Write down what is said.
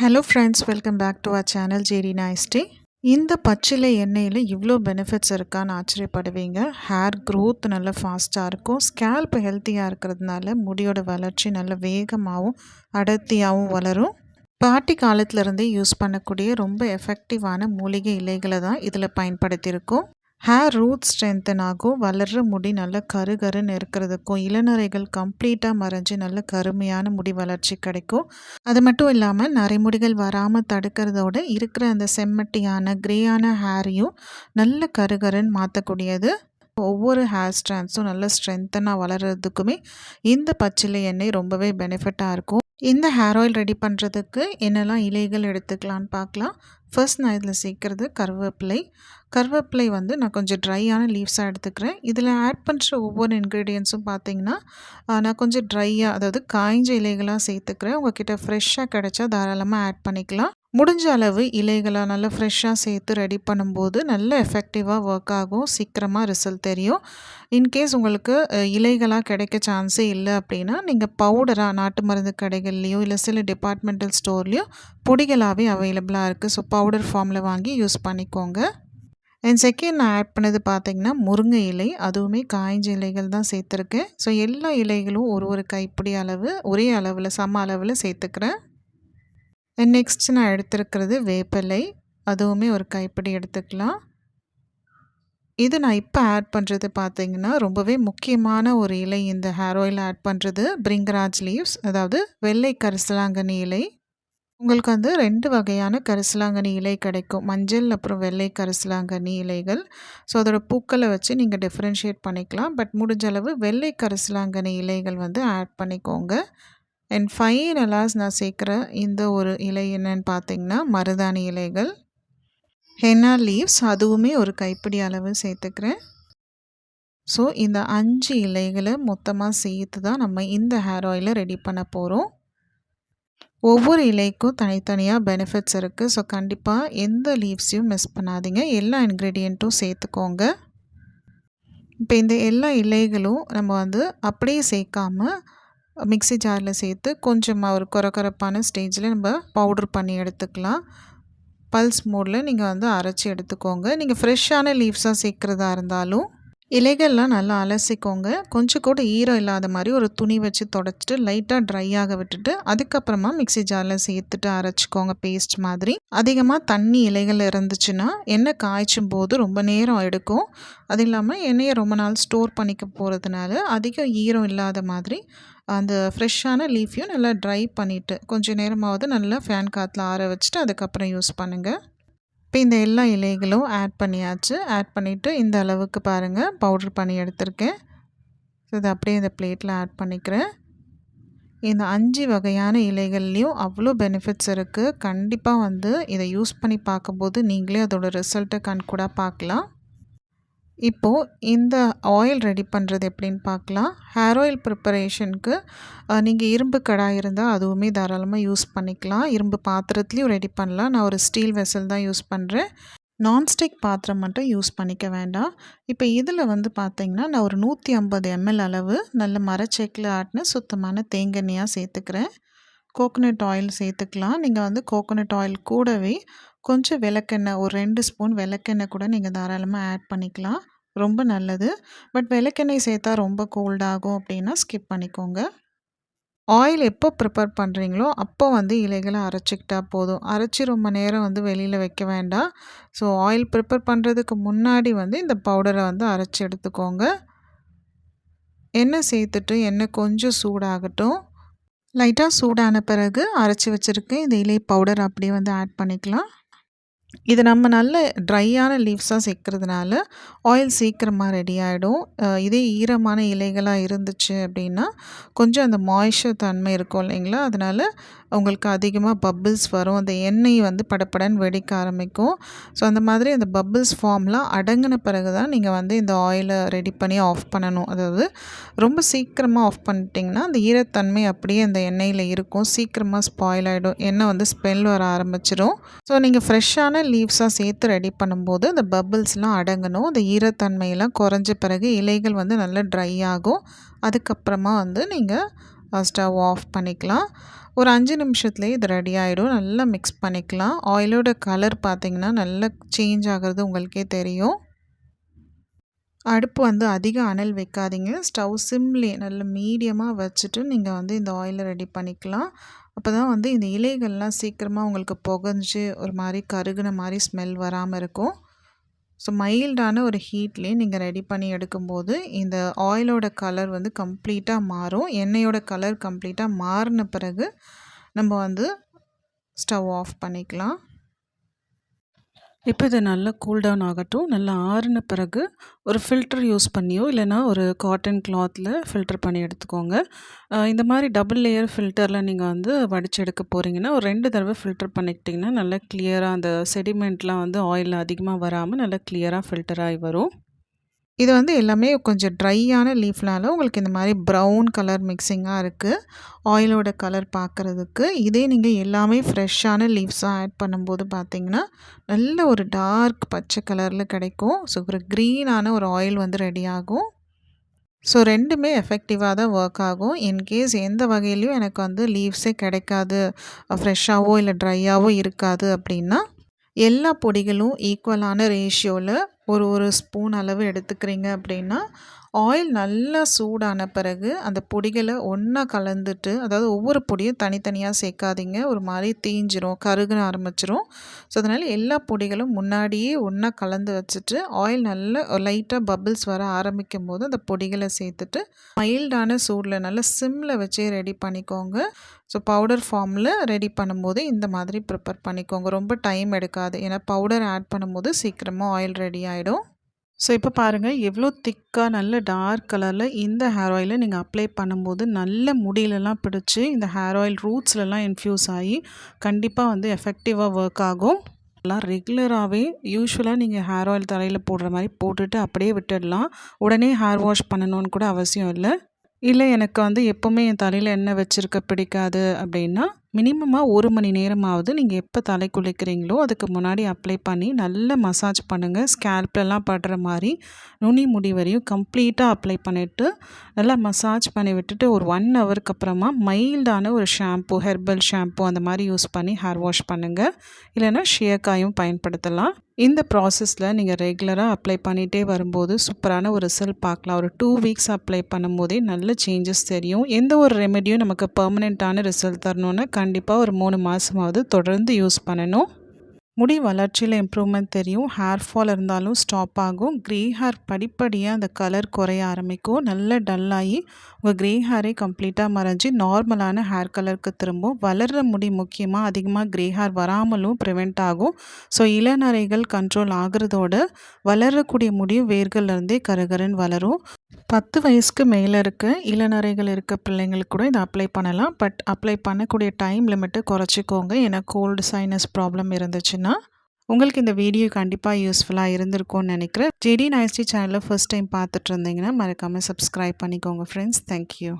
Hello friends welcome back to our channel Jerry நாய்ஸ்டே இந்த பச்சிலை எண்ணெயில் இவ்வளோ பெனிஃபிட்ஸ் இருக்கான்னு ஆச்சரியப்படுவீங்க. ஹேர் க்ரோத் நல்ல ஃபாஸ்ட்டாக இருக்கும். ஸ்கேல்ப் ஹெல்த்தியாக இருக்கிறதுனால முடியோட வளர்ச்சி நல்ல வேகமாகவும் அடர்த்தியாகவும் வளரும். பாட்டி காலத்துலேருந்தே யூஸ் பண்ணக்கூடிய ரொம்ப எஃபெக்டிவான மூலிகை இலைகளை தான் இதில் பயன்படுத்தியிருக்கோம். ஹேர் ரூட் ஸ்ட்ரென்தன் ஆகும் வளர்கிற முடி நல்ல கரு கருன்னு இருக்கிறதுக்கும் இளநரைகள் கம்ப்ளீட்டாக மறைஞ்சு நல்ல கருமையான முடி வளர்ச்சி கிடைக்கும். அது மட்டும் இல்லாமல் நரைமுடிகள் வராமல் தடுக்கிறதோட இருக்கிற அந்த செம்மட்டியான கிரேயான ஹேரையும் நல்ல கருகருன்னு மாற்றக்கூடியது ஒவ்வொரு ஹேர் ஸ்ட்ராண்ட்ஸும் நல்ல ஸ்ட்ரென்த்தனாக வளர்கிறதுக்குமே இந்த பச்சிலை எண்ணெய் ரொம்பவே பெனிஃபிட்டாக இருக்கும். இந்த ஹேர் ஆயில் ரெடி பண்ணுறதுக்கு என்னெல்லாம் இலைகள் எடுத்துக்கலான்னு பார்க்கலாம். ஃபர்ஸ்ட் நான் இதில் சேர்க்குறது கருவேப்பிலை. கருவேப்பிலை வந்து நான் கொஞ்சம் ட்ரையான லீவ்ஸாக எடுத்துக்கிறேன். இதில் ஆட் பண்ணுற ஒவ்வொரு இன்க்ரீடியன்ஸும் பார்த்தீங்கன்னா நான் கொஞ்சம் ட்ரையாக அதாவது காய்ஞ்ச இலைகளாக சேர்த்துக்கிறேன். உங்ககிட்ட ஃப்ரெஷ்ஷாக கிடைச்சா தாராளமாக ஆட் பண்ணிக்கலாம். முடிஞ்ச அளவு இலைகளாக நல்லா ஃப்ரெஷ்ஷாக சேர்த்து ரெடி பண்ணும்போது நல்ல எஃபெக்டிவாக ஒர்க் ஆகும். சீக்கிரமாக ரிசல்ட் தெரியும். இன்கேஸ் உங்களுக்கு இலைகளாக கிடைக்க சான்ஸே இல்லை அப்படின்னா நீங்கள் பவுடராக நாட்டு மருந்து கடைகள்லேயோ இல்லை சில டிபார்ட்மெண்டல் ஸ்டோர்லேயோ பொடிகளாகவே அவைலபிளாக இருக்குது ஸோ பவுடர் ஃபார்மில் வாங்கி யூஸ் பண்ணிக்கோங்க. அண்ட் செகண்ட் நான் ஆட் பண்ணது பார்த்திங்கன்னா முருங்கை இலை. அதுவுமே காய்ஞ்ச இலைகள் தான் சேர்த்துருக்கேன். ஸோ எல்லா இலைகளும் ஒரு ஒரு கைப்பிடி அளவு ஒரே அளவில் சம அளவில் சேர்த்துக்கிறேன். நெக்ஸ்ட் நான் எடுத்துருக்கிறது வேப்பிலை. அதுவுமே ஒரு கைப்பிடி எடுத்துக்கலாம். இது நான் இப்போ ஆட் பண்ணுறது பார்த்திங்கன்னா ரொம்பவே முக்கியமான ஒரு இலை. இந்த ஹேர் ஆயில் ஆட் பண்ணுறது பிரிங்கராஜ் லீவ்ஸ் அதாவது வெள்ளை கரிசலாங்கண்ணி இலை. உங்களுக்கு வந்து ரெண்டு வகையான கரிசலாங்கண்ணி இலை கிடைக்கும். மஞ்சள் அப்புறம் வெள்ளை கரிசலாங்கண்ணி இலைகள். ஸோ அதோடய பூக்களை வச்சு நீங்கள் டிஃப்ரென்ஷியேட் பண்ணிக்கலாம். பட் முடிஞ்ச அளவு வெள்ளை கரிசலாங்கண்ணி இலைகள் வந்து ஆட் பண்ணிக்கோங்க. அண்ட் ஃபைனலாக நான் சேர்க்குற இந்த ஒரு இலை என்னன்னு பார்த்தீங்கன்னா மருதாணி இலைகள். ஹென்னா லீவ்ஸ் அதுவுமே ஒரு கைப்பிடி அளவு சேர்த்துக்கிறேன். ஸோ இந்த அஞ்சு இலைகளை மொத்தமாக சேர்த்து தான் நம்ம இந்த ஹேர் ஆயிலை ரெடி பண்ண போகிறோம் ஒவ்வொரு இலைக்கும் தனித்தனியாக பெனிஃபிட்ஸ் இருக்குது ஸோ கண்டிப்பாக எந்த லீவ்ஸையும் மிஸ் பண்ணாதீங்க. எல்லா இன்க்ரீடியண்ட்டும் சேர்த்துக்கோங்க. இப்போ இந்த எல்லா இலைகளும் நம்ம வந்து அப்படியே சேர்க்காமல் மிக்சி ஜாரில் சேர்த்து கொஞ்சமாக ஒரு குறக்குறப்பான ஸ்டேஜில் நம்ம பவுட்ரு பண்ணி எடுத்துக்கலாம். பல்ஸ் மோடில் நீங்கள் வந்து அரைச்சி எடுத்துக்கோங்க. நீங்கள் ஃப்ரெஷ்ஷான லீவ்ஸாக சேர்க்குறதா இருந்தாலும் இலைகள்லாம் நல்லா அலசிக்கோங்க. கொஞ்சம் கூட ஈரம் இல்லாத மாதிரி ஒரு துணி வச்சு தொடச்சிட்டு லைட்டாக ட்ரை ஆக விட்டுட்டு அதுக்கப்புறமா மிக்சி ஜாரில் சேர்த்துட்டு அரைச்சிக்கோங்க பேஸ்ட் மாதிரி. அதிகமாக தண்ணி இலைகள் இருந்துச்சுன்னா எண்ணெய் காய்ச்சும் போது ரொம்ப நேரம் எடுக்கும். அது இல்லாமல் எண்ணெயை ரொம்ப நாள் ஸ்டோர் பண்ணிக்க போகிறதுனால அதிகம் ஈரம் இல்லாத மாதிரி அந்த ஃப்ரெஷ்ஷான லீஃபையும் நல்லா ட்ரை பண்ணிவிட்டு கொஞ்சம் நேரமாவது நல்லா ஃபேன் காற்றுல ஆற வச்சுட்டு அதுக்கப்புறம் யூஸ் பண்ணுங்கள் இப்போ இந்த எல்லா இலைகளும் ஆட் பண்ணியாச்சு. ஆட் பண்ணிவிட்டு இந்த அளவுக்கு பாருங்கள் பவுட்ரு பண்ணி எடுத்திருக்கேன். ஸோ இதை அப்படியே இந்த பிளேட்டில் ஆட் பண்ணிக்கிறேன். இந்த அஞ்சு வகையான இலைகள்லேயும் அவ்வளோ பெனிஃபிட்ஸ் இருக்குது கண்டிப்பாக வந்து இதை யூஸ் பண்ணி பார்க்கும்போது நீங்களே அதோடய ரிசல்ட்டை கண்கூடாக பார்க்கலாம். இப்போது இந்த ஆயில் ரெடி பண்ணுறது எப்படின்னு பார்க்கலாம். ஹேர் ஆயில் ப்ரிப்பரேஷனுக்கு நீங்கள் இரும்பு கடாய் இருந்தால் அதுவுமே தாராளமாக யூஸ் பண்ணிக்கலாம். இரும்பு பாத்திரத்துலேயும் ரெடி பண்ணலாம். நான் ஒரு ஸ்டீல் வெசல் தான் யூஸ் பண்ணுறேன் நான்ஸ்டிக் பாத்திரம் மட்டும் யூஸ் பண்ணிக்க வேண்டாம். இப்போ இதில் வந்து பார்த்திங்கன்னா நான் ஒரு நூற்றி ஐம்பது எம்எல் அளவு நல்ல மரச்செக்கில் ஆட்டின சுத்தமான தேங்கண்ணியாக சேர்த்துக்கிறேன். கோகோனட் ஆயில் சேர்த்துக்கலாம். நீங்கள் வந்து கோகோனட் ஆயில் கூடவே கொஞ்சம் விளக்கெண்ணெய் ஒரு ரெண்டு ஸ்பூன் விளக்கெண்ணெய் கூட நீங்கள் தாராளமாக ஆட் பண்ணிக்கலாம். ரொம்ப நல்லது. பட் விளக்கெண்ணெய் சேர்த்தா ரொம்ப கோல்டாகும் அப்படின்னா ஸ்கிப் பண்ணிக்கோங்க. ஆயில் எப்போ ப்ரிப்பேர் பண்ணுறீங்களோ அப்போ வந்து இலைகளை அரைச்சிக்கிட்டா போதும். அரைச்சி ரொம்ப நேரம் வந்து வெளியில் வைக்க வேண்டாம். ஸோ ஆயில் ப்ரிப்பேர் பண்ணுறதுக்கு முன்னாடி வந்து இந்த பவுடரை வந்து அரைச்சி எடுத்துக்கோங்க. எண்ணெய் சேர்த்துட்டு எண்ணெய் கொஞ்சம் சூடாகட்டும். லைட்டாக சூடான பிறகு அரைச்சி வச்சுருக்கேன் இந்த இலை பவுடர் அப்படியே வந்து ஆட் பண்ணிக்கலாம். இது நம்ம நல்ல ட்ரையான லீவ்ஸாக சேர்க்குறதுனால ஆயில் சீக்கிரமாக ரெடி ஆகிடும் இதே ஈரமான இலைகளாக இருந்துச்சு அப்படின்னா கொஞ்சம் அந்த மாய்ஷர் தன்மை இருக்கும் இல்லைங்களா? அதனால் உங்களுக்கு அதிகமாக பப்பிள்ஸ் வரும். அந்த எண்ணெய் வந்து படப்படன்னு வெடிக்க ஆரம்பிக்கும். ஸோ அந்த மாதிரி அந்த பப்பிள்ஸ் ஃபார்ம்லாம் அடங்கின பிறகு தான் நீங்கள் வந்து இந்த ஆயிலை ரெடி பண்ணி ஆஃப் பண்ணணும். அதாவது ரொம்ப சீக்கிரமாக ஆஃப் பண்ணிட்டிங்கன்னா அந்த ஈரத்தன்மை அப்படியே அந்த எண்ணெயில் இருக்கும். சீக்கிரமாக ஸ்பாயில் ஆகிடும் எண்ணெய் வந்து ஸ்மெல் வர ஆரம்பிச்சிடும் ஸோ நீங்கள் ஃப்ரெஷ்ஷான லீவ்ஸாக சேர்த்து ரெடி பண்ணும்போது அந்த பபிள்ஸ்லாம் அடங்கணும். அந்த ஈரத்தன்மையெல்லாம் குறைஞ்ச பிறகு இலைகள் வந்து நல்லா ட்ரை ஆகும். அதுக்கப்புறமா வந்து நீங்கள் ஸ்டவ் ஆஃப் பண்ணிக்கலாம். ஒரு அஞ்சு நிமிஷத்துலேயே இது ரெடி ஆகிடும் நல்லா மிக்ஸ் பண்ணிக்கலாம். ஆயிலோட கலர் பார்த்திங்கன்னா நல்லா சேஞ்ச் ஆகிறது உங்களுக்கே தெரியும். அடுப்பு வந்து அதிக அனல் வைக்காதீங்க. ஸ்டவ் சிம்லே நல்ல மீடியமாக வச்சுட்டு நீங்கள் வந்து இந்த ஆயிலை ரெடி பண்ணிக்கலாம். அப்போ தான் வந்து இந்த இலைகள்லாம் சீக்கிரமாக உங்களுக்கு புகஞ்சு ஒரு மாதிரி கருகுன மாதிரி ஸ்மெல் வராமல் இருக்கும். ஸோ மைல்டான ஒரு ஹீட்லேயே நீங்கள் ரெடி பண்ணி எடுக்கும்போது இந்த ஆயிலோட கலர் வந்து கம்ப்ளீட்டாக மாறும். எண்ணெயோட கலர் கம்ப்ளீட்டாக மாறின பிறகு நம்ம வந்து ஸ்டவ் ஆஃப் பண்ணிக்கலாம். இப்போ இது நல்லா கூல் டவுன் ஆகட்டும். நல்லா ஆறின பிறகு ஒரு ஃபில்டர் யூஸ் பண்ணியோ இல்லைனா ஒரு காட்டன் கிளாத்தில் ஃபில்டர் பண்ணி எடுத்துக்கோங்க. இந்த மாதிரி டபுள் லேயர் ஃபில்டரில் நீங்கள் வந்து வடித்து எடுக்க போகிறீங்கன்னா ஒரு ரெண்டு தடவை ஃபில்டர் பண்ணிக்கிட்டிங்கன்னா நல்லா கிளியராக அந்த செடிமெண்ட்லாம் வந்து ஆயில் அதிகமாக வராமல் நல்லா கிளியராக ஃபில்டர் ஆகி வரும். இது வந்து எல்லாமே கொஞ்சம் ட்ரையான லீஃப்னால உங்களுக்கு இந்த மாதிரி ப்ரௌன் கலர் மிக்சிங்காக இருக்குது ஆயிலோட கலர் பார்க்குறதுக்கு இதே நீங்கள் எல்லாமே ஃப்ரெஷ்ஷான லீவ்ஸாக ஆட் பண்ணும்போது பார்த்தீங்கன்னா நல்ல ஒரு டார்க் பச்சை கலரில் கிடைக்கும். ஸோ ஒரு க்ரீனான ஒரு ஆயில் வந்து ரெடி ஆகும். ஸோ ரெண்டுமே எஃபெக்டிவாக தான் ஒர்க் ஆகும். இன்கேஸ் எந்த வகையிலையும் எனக்கு வந்து லீவ்ஸே கிடைக்காது ஃப்ரெஷ்ஷாகவோ இல்லை ட்ரையாகவோ இருக்காது அப்படின்னா எல்லா பொடிகளும் ஈக்குவலான ரேஷியோவில் ஒரு ஒரு ஸ்பூன் அளவு எடுத்துக்கிறீங்க அப்படின்னா ஆயில் நல்லா சூடான பிறகு அந்த பொடிகளை ஒன்றா கலந்துட்டு அதாவது ஒவ்வொரு பொடியும் தனித்தனியாக சேர்க்காதீங்க. ஒரு மாதிரி தீஞ்சிரும் கருகுன ஆரம்பிச்சிரும். ஸோ அதனால் எல்லா பொடிகளும் முன்னாடியே ஒன்றா கலந்து வச்சுட்டு ஆயில் நல்லா லைட்டாக பபிள்ஸ் வர ஆரம்பிக்கும் போது அந்த பொடிகளை சேர்த்துட்டு மைல்டான சூடில் நல்லா சிம்மில் வச்சே ரெடி பண்ணிக்கோங்க. ஸோ பவுடர் ஃபார்மில் ரெடி பண்ணும்போது இந்த மாதிரி ப்ரிப்பேர் பண்ணிக்கோங்க. ரொம்ப டைம் எடுக்காது. ஏன்னா பவுடர் ஆட் பண்ணும்போது சீக்கிரமாக ஆயில் ரெடி ஆகிடும் ஸோ இப்போ பாருங்கள் எவ்வளோ திக்காக நல்ல டார்க் கலரில் இந்த ஹேர் ஆயிலை நீங்கள் அப்ளை பண்ணும்போது நல்ல முடியிலலாம் பிடிச்சி இந்த ஹேர் ஆயில் ரூட்ஸ்லலாம் இன்ஃப்யூஸ் ஆகி கண்டிப்பாக வந்து எஃபெக்டிவாக ஒர்க் ஆகும். எல்லாம் ரெகுலராகவே யூஸ்வலாக நீங்கள் ஹேர் ஆயில் தலையில் போடுற மாதிரி போட்டுட்டு அப்படியே விட்டுடலாம். உடனே ஹேர் வாஷ் பண்ணணும்னு கூட அவசியம் இல்லை. இல்லை எனக்கு வந்து எப்போவுமே என் தலையில் எண்ணெய் வச்சுருக்க பிடிக்காது அப்படின்னா மினிமமாக ஒரு மணி நேரமாவது நீங்கள் எப்போ தலை குளிக்கிறீங்களோ அதுக்கு முன்னாடி அப்ளை பண்ணி நல்லா மசாஜ் பண்ணுங்கள் ஸ்கேல்ப்லலாம் படுற மாதிரி நுனி முடி வரையும் கம்ப்ளீட்டாக அப்ளை பண்ணிவிட்டு நல்லா மசாஜ் பண்ணி விட்டுட்டு ஒரு ஒன் ஹவருக்கு அப்புறமா மைல்டான ஒரு ஷாம்பு ஹெர்பல் ஷாம்பு அந்த மாதிரி யூஸ் பண்ணி ஹேர் வாஷ் பண்ணுங்கள் இல்லைன்னா ஷியக்காயும் பயன்படுத்தலாம். இந்த ப்ராசஸில் நீங்கள் ரெகுலராக அப்ளை பண்ணிகிட்டே வரும்போது சூப்பரான ஒரு ரிசல்ட் பார்க்கலாம். ஒரு டூ வீக்ஸ் அப்ளை பண்ணும்போதே நல்ல சேஞ்சஸ் தெரியும். எந்த ஒரு ரெமெடியும் நமக்கு பர்மனெண்ட்டான ரிசல்ட் தரணுன்னா கண்டிப்பாக ஒரு மூணு மாதமாவது தொடர்ந்து யூஸ் பண்ணணும். முடி வளர்ச்சியில் இம்ப்ரூவ்மெண்ட் தெரியும். ஹேர் ஃபால் இருந்தாலும் ஸ்டாப் ஆகும். க்ரே ஹேர் படிப்படியாக அந்த கலர் குறைய ஆரம்பிக்கும். நல்ல டல்லாகி உங்கள் க்ரே ஹேரே கம்ப்ளீட்டாக மறைஞ்சி நார்மலான ஹேர் கலருக்கு திரும்பும் வளர்கிற முடி முக்கியமாக அதிகமாக க்ரே ஹேர் வராமலும் ப்ரிவெண்ட் ஆகும். ஸோ இளநரைகள் கண்ட்ரோல் ஆகிறதோட வளரக்கூடிய முடியும். வேர்கள்லேருந்தே கருகருன்னு வளரும். பத்து வயசுக்கு மேலே இருக்க இளநரைகள் இருக்க பிள்ளைங்களுக்கு கூட இதை அப்ளை பண்ணலாம். பட் அப்ளை பண்ணக்கூடிய டைம் லிமிட்டு குறைச்சிக்கோங்க. ஏன்னா கோல்டு சைனஸ் ப்ராப்ளம் இருந்துச்சுன்னா உங்களுக்கு இந்த வீடியோ கண்டிப்பாக யூஸ்ஃபுல்லாக இருந்திருக்கும்னு நினைக்கிறேன். ஜெடி நைஸ்டி சேனலில் ஃபஸ்ட் டைம் பார்த்துட்டு இருந்தீங்கன்னா மறக்காமல் சப்ஸ்கிரைப் பண்ணிக்கோங்க ஃப்ரெண்ட்ஸ் தேங்க்யூ